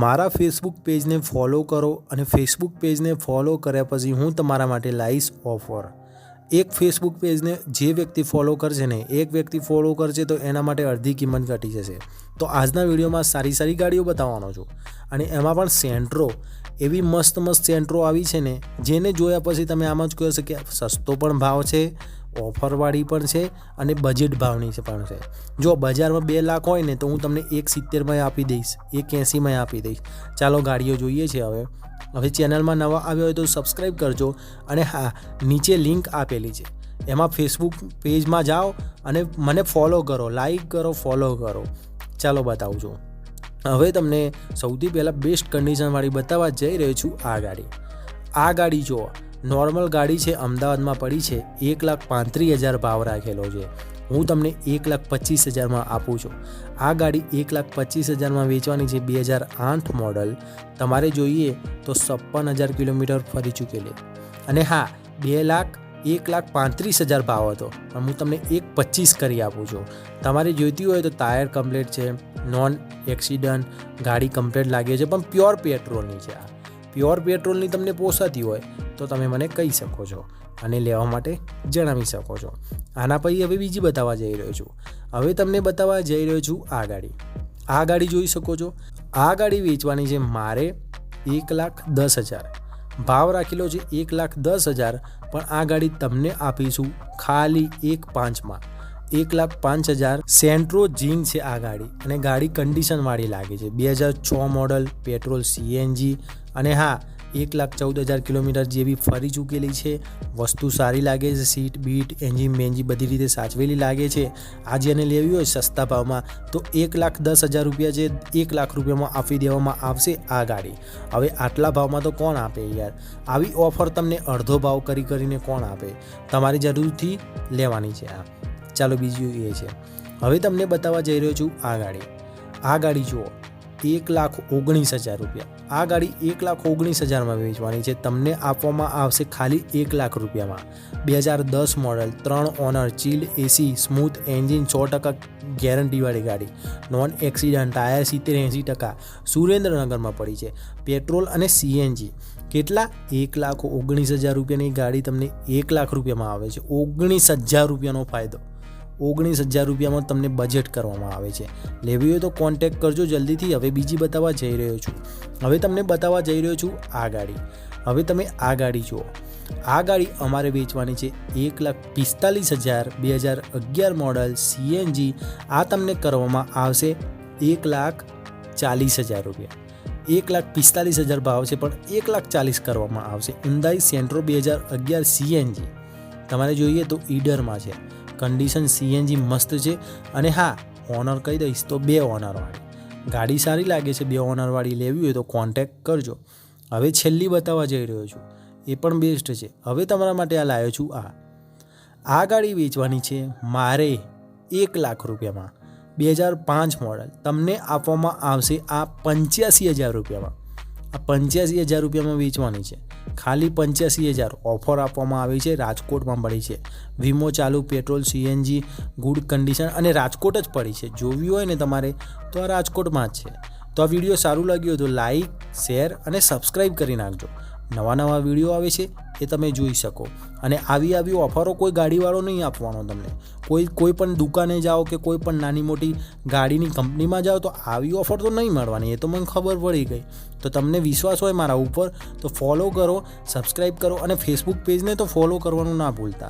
મારા ફેસબુક પેજને ફોલો કરો અને ફેસબુક પેજને ફોલો કર્યા પછી હું તમારા માટે લાવીશ ઓફર એક ફેસબુક પેજને જે વ્યક્તિ ફોલો કરશે ને એક વ્યક્તિ ફોલો કરશે તો એના માટે અડધી કિંમત ઘટી જશે. તો આજના વિડીયોમાં સારી સારી ગાડીઓ બતાવવાનો છું અને એમાં પણ સેન્ટ્રો એવી મસ્ત મસ્ત સેન્ટ્રો આવી છે ને જેને જોયા પછી તમે આમ જ કહો છો કે સસ્તો પણ ભાવ છે ઓફરવાળી પણ છે અને બજેટ ભાવની છે પણ છે. જો બજારમાં બે લાખ હોય ને તો હું તમને એક સિત્તેરમાં આપી દઈશ, એક એંસીમાં આપી દઈશ. ચાલો ગાડીઓ જોઈએ છે હવે. હવે ચેનલમાં નવા આવ્યો હોય તો સબસ્ક્રાઈબ કરજો અને હા, નીચે લિંક આપેલી છે. એમાં ફેસબુક પેજમાં જાઓ અને મને ફોલો કરો લાઈક કરો ફોલો કરો. ચાલો બતાવું છું. હવે તમને સૌથી પહેલાં બેસ્ટ કન્ડિશનવાળી બતાવવા જઈ રહ્યો છું આ ગાડી. આ ગાડી જુઓ. નોર્મલ ગાડી છે, અમદાવાદમાં પડી છે, એક લાખ પાંત્રીસ હજાર ભાવ રાખેલો છે. હું તમને એક લાખ પચીસ હજારમાં આપું છું. આ ગાડી એક લાખ પચીસ હજારમાં વેચવાની છે બે હજાર આઠ મોડલ તમારે જોઈએ તો છપ્પન હજાર કિલોમીટર ફરી ચૂકેલી અને હા, બે લાખ, એક લાખ પાંત્રીસ હજાર ભાવ હતો. પણ હું તમને એક પચીસ કરી આપું છું. તમારે જોઈતી હોય તો ટાયર કમ્પ્લેટ છે, નોન એક્સિડન્ટ, ગાડી કમ્પ્લેટ લાગે છે, પણ પ્યોર પેટ્રોલની છે આ. પ્યોર પેટ્રોલની તમને પોસાતી હોય તો તમે મને કહી શકો છો અને લેવા માટે જણાવી શકો છો. આના પછી હવે બીજી બતાવવા જઈ રહ્યો છું. હવે તમને બતાવવા જઈ રહ્યો છું આ ગાડી. આ ગાડી જોઈ શકો છો. આ ગાડી વેચવાની છે મારે એક લાખ દસ હજાર. ભાવ રાખેલો છે એક લાખ દસ હજાર, પણ આ ગાડી તમને આપીશું ખાલી એક પાંચમાં. એક લાખ પાંચ હજાર સેન્ટ્રો જીન છે આ ગાડી અને ગાડી કન્ડિશનવાળી લાગે છે. બે હજાર છ મોડલ પેટ્રોલ સીએનજી અને હા એક લાખ ચૌદ હજાર કિલોમીટર જેવી ફરી ચૂકેલી છે. વસ્તુ સારી લાગે છે, સીટ, બીટ, એન્જિન, બેન્જી બધી રીતે સાચવેલી લાગે છે. આ જેને લેવી હોય સસ્તા ભાવમાં, તો એક લાખ દસ હજાર રૂપિયા છે એક લાખ રૂપિયામાં આપી દેવામાં આવશે આ ગાડી. હવે આટલા ભાવમાં તો કોણ આપે યાર? આવી ઓફર તમને અડધો ભાવ કરી કરીને કોણ આપે? તમારી જરૂરથી લેવાની છે આ. ચાલો બીજું એ છે. હવે તમને બતાવવા જઈ રહ્યો છું આ ગાડી. આ ગાડી જુઓ. એક લાખ ઓગણીસ હજાર રૂપિયા. આ ગાડી એક લાખ ઓગણીસ હજારમાં વેચવાની છે. તમને આપવામાં આવશે ખાલી એક લાખ રૂપિયામાં. બે હજાર દસ મોડલ, ત્રણ owner, chill AC, smooth engine, સો ટકા ગેરંટીવાળી ગાડી. નોન એક્સિડન્ટ, ટાયર સિત્તેર એંસી ટકા. સુરેન્દ્રનગરમાં પડી છે. પેટ્રોલ અને સીએનજી. કેટલા? એક લાખ ઓગણીસ હજાર રૂપિયાની ગાડી તમને એક લાખ રૂપિયામાં આવે છે. ઓગણીસ હજાર રૂપિયાનો ફાયદો. ઓગણીસ હજાર રૂપિયામાં તમને બજેટ કરવામાં આવે છે. લેવી હોય તો કોન્ટેક કરજો જલ્દીથી, હવે બીજી બતાવવા જઈ રહ્યો છું. હવે તમને બતાવવા જઈ રહ્યો છું આ ગાડી. હવે તમે આ ગાડી જુઓ. આ ગાડી અમારે વેચવાની છે એક લાખ પિસ્તાલીસ હજાર બે હજાર અગિયાર મોડલ સીએનજી આ તમને કરવામાં આવશે એક લાખ ચાલીસ હજાર રૂપિયા. એક લાખ પિસ્તાલીસ હજાર ભાવ છે, પણ એક લાખ ચાલીસ કરવામાં આવશે. ઉંદાઈ સેન્ટ્રો બે હજાર અગિયાર સીએનજી તમારે જોઈએ તો ઈડરમાં છે. કન્ડિશન સીએનજી મસ્ત છે. અને હા ઓનર કહી દઈશ તો બે ઓનરવાળી ગાડી સારી લાગે છે, બે ઓનરવાળી લેવી હોય તો કોન્ટેક કરજો. હવે છેલ્લી બતાવવા જઈ રહ્યો છું. એ પણ બેસ્ટ છે. હવે તમારા માટે આ લાવ્યો છું આ. આ ગાડી વેચવાની છે મારે એક લાખ રૂપિયામાં. બે હજાર પાંચ મોડલ તમને આપવામાં આવશે આ પંચ્યાસી હજાર રૂપિયામાં. આ પંચ્યાસી હજાર રૂપિયામાં વેચવાની છે. ખાલી પંચ્યાસી હજાર ઓફર આપવામાં આવી છે, રાજકોટમાં પડી છે. વીમો ચાલુ, પેટ્રોલ સીએનજી ગુડ કન્ડિશન અને રાજકોટ જ પડી છે. જોવી હોય ને તમારે, તો આ રાજકોટમાં જ છે. તો આ વીડિયો સારું લાગ્યું તો લાઈક, શેર અને સબસ્ક્રાઈબ કરી નાખજો. નવા નવા વીડિયો આવે છે એ તમે જોઈ શકો. અને આવી આવી ઓફરો કોઈ ગાડીવાળો નહીં આપવાનો તમને. કોઈ કોઈ પણ દુકાને જાઓ કે કોઈ પણ નાની મોટી ગાડીની કંપનીમાં જાઓ તો આવી ઓફર તો નહીં મળવાની. એ તો મને ખબર પડી ગઈ. તો તમને વિશ્વાસ હોય મારા ઉપર, તો ફોલો કરો સબસ્ક્રાઈબ કરો અને ફેસબુક પેજને તો ફોલો કરવાનું ના ભૂલતા.